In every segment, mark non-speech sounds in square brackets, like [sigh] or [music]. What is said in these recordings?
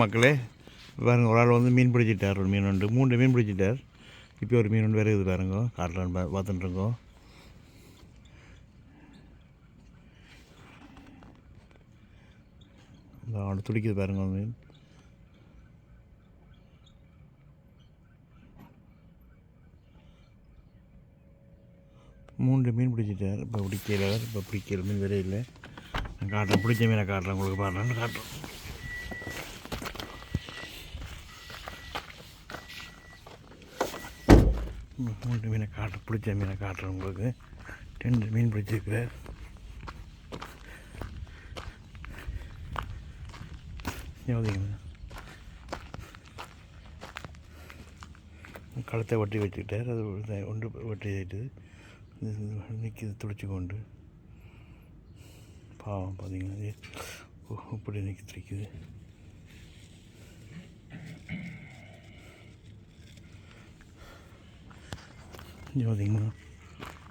மக்களே பாருங்க ஒரு ஆள் வந்து மீன் பிடிச்சிட்டார் ஒரு மீன் உண்டு. மூன்று மீன் பிடிச்சிட்டார். இப்போ ஒரு மீன் ஒன்று வேறு இது பாருங்க காட்டலான்னு பா அவனை துடிக்குது பாருங்க மீன். மூன்று மீன் பிடிச்சிட்டார். இப்போ பிடிக்கல இப்போ பிடிக்கல மீன் வேற இல்லை. காட்டுறேன் பிடிச்ச மீனை காட்டுறேன் உங்களுக்கு பாருன்னு காட்டுறேன் மூன்று மீனை காட்டு பிடிச்ச மீனை காட்டுறேன் உங்களுக்கு. ரெண்டு மீன் பிடிச்சிருக்கிறேன் கழுத்தை வட்டி வச்சுக்கிட்டார். அது ஒன்று வட்டி ஆயிட்டு நிற்கிது துடிச்சு கொண்டு. பாவம் பார்த்தீங்கன்னா ஓ, இப்படி நிற்கி துடிக்குது. இங்க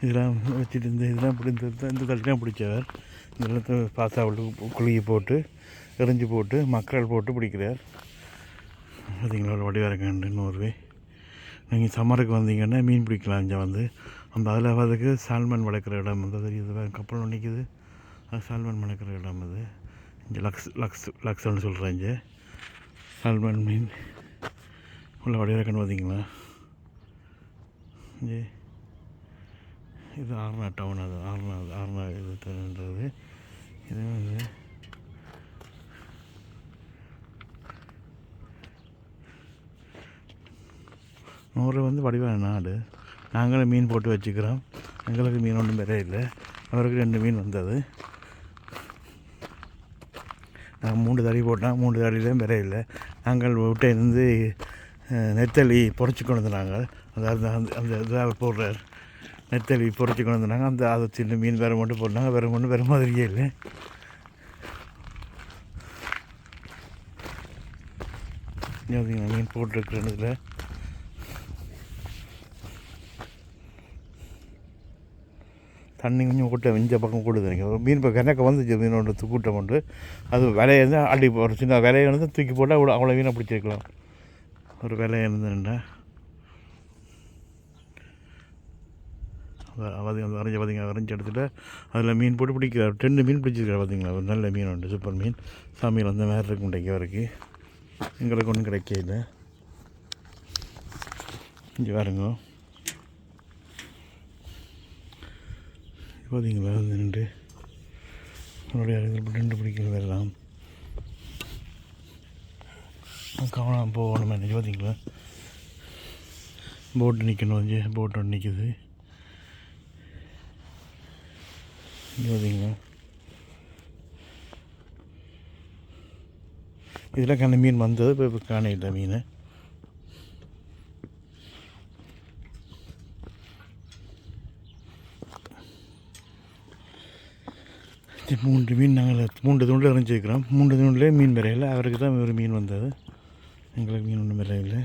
இதெல்லாம் வச்சுட்டு இந்த இதெல்லாம் இப்படி இந்த கல்யாணம் பிடிச்சவர். இதெல்லாம் பாசா விட்டு போட்டு எரிஞ்சு போட்டு மக்கள் போட்டு பிடிக்கிறார். பார்த்தீங்களா ஒரு இருக்காண்டு நூறு நீங்கள் சம்மருக்கு வந்தீங்கன்னா மீன் பிடிக்கலாம் இங்கே வந்து. அந்த அதில் அதுக்கு சால்மன் வளர்க்குற இடம் வந்து தெரியுது கப்பல் நிற்குது அது சால்மன் வளர்க்குற இடம் அது. இங்கே லக்ஸ் லக்ஸ் லக்ஸ்ன்னு சொல்கிறேன் இங்கே சால்மன் மீன். உள்ள வடிவாக பார்த்தீங்களா இங்கே. இது ஆர்னா டவுன் அது ஆர்னா ஆர்னா இது தருன்றது இது வந்து நூறு வந்து வடிவான நாடு. நாங்களும் மீன் போட்டு வச்சுக்கிறோம். எங்களுக்கு மீன் ஒன்றும் வேற இல்லை அவருக்கு ரெண்டு மீன் வந்தது. நாங்கள் மூன்று தடி போட்டோம். மூணு தடியிலையும் பெற இல்லை நாங்கள் விட்டிருந்து நெத்தலி பொறிச்சு கொண்டு வந்தாங்க. அதாவது அந்த அந்த இதாக போடுறார் நெத்தலி பொறிச்சு கொண்டு வந்தாங்க. அந்த அதை சின்ன மீன் வேறு மட்டும் போட்டாங்க வேறு ஒன்றும் வேறு மாதிரியே இல்லை. மீன் மீன் போட்டிருக்கிறதுல தண்ணி கொஞ்சம் கூட்டம் இந்த பக்கம் கூடுது எனக்கு மீன் இப்போ கிணக்க வந்துச்சு மீன் கூட்டம் உண்டு அது விலையை தான் அடி ஒரு சின்ன விலையை வந்து தூக்கி போட்டால் அவ்வளோ அவ்வளோ மீனை பிடிச்சிருக்கலாம். ஒரு விலையை இருந்துட்டா அந்த வரைஞ்சி பார்த்தீங்க வரைஞ்சி எடுத்துகிட்டு அதில் மீன் போட்டு பிடிக்கிறார். ரெண்டு மீன் பிடிச்சிருக்காரு பார்த்தீங்களா ஒரு நல்ல மீன் உண்டு சூப்பர் மீன். சாமியில் அந்த மாதிரி இருக்கும் இன்றைக்கு வரைக்கும் எங்களுக்கு ஒன்றும் கிடைக்கல. இங்கே பாருங்க. பார்த்தீங்களா அது ரெண்டு. அவருடைய ரெண்டு பிடிக்கிறது எல்லாம். கவனம் போகணும் என்ன பார்த்தீங்களா போட்டு நிற்கணும் வந்து போட் ஒன்று நிற்கிது பார்த்தீங்களா இதில் கண்ண மீன் வந்தது இப்போ இப்போ காணையில் மீன். மூன்று மீன் நாங்கள் மூன்று தூண்டில் எறிஞ்சிருக்கிறோம் மூன்று தூண்டிலே மீன் வரையில் அவருக்கு தான் ஒரு மீன் வந்தது. எங்களுக்கு மீன் ஒன்றும் இல்லை. இல்லை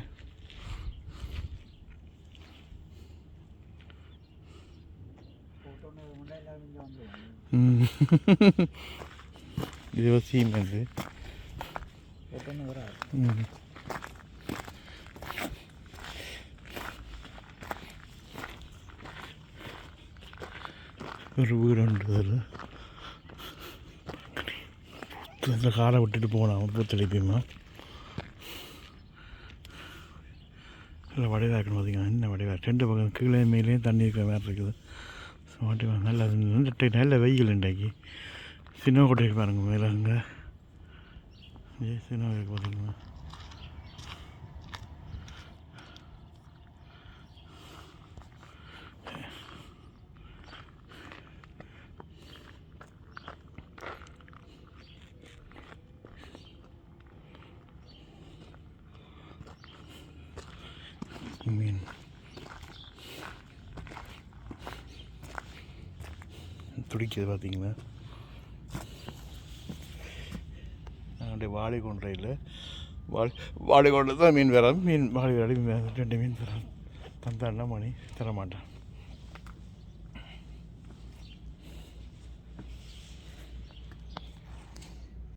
[laughs] இது வசியம் வந்து. ஒரு வீடு உண்டு அதில். இந்த காலை விட்டுட்டு போனான் பூத்தளிப்பியம்மா நல்லா வடிவாக இருக்கணும் பார்த்தீங்கன்னா என்ன வடிவாக ரெண்டு பக்கம் கீழே மேலேயும் தண்ணி இருக்கிற மாதிரி இருக்குது. வடிவா நல்ல நல்ல நல்ல வெயில் இன்றைக்கு. சின்ன கோட்டைக்கு பாருங்க மேலே அங்கே. சின்ன கோட்டைக்கு பார்த்தீங்களா மீன் துடிக்குது பார்த்தீங்களா? அப்படியே வாழை கொன்றையில் வாழை வாழை கொண்டு தான் மீன் வராது. மீன் வாழை வேலை ரெண்டு மீன் தரான் தந்தான்னா மணி தரமாட்டான்.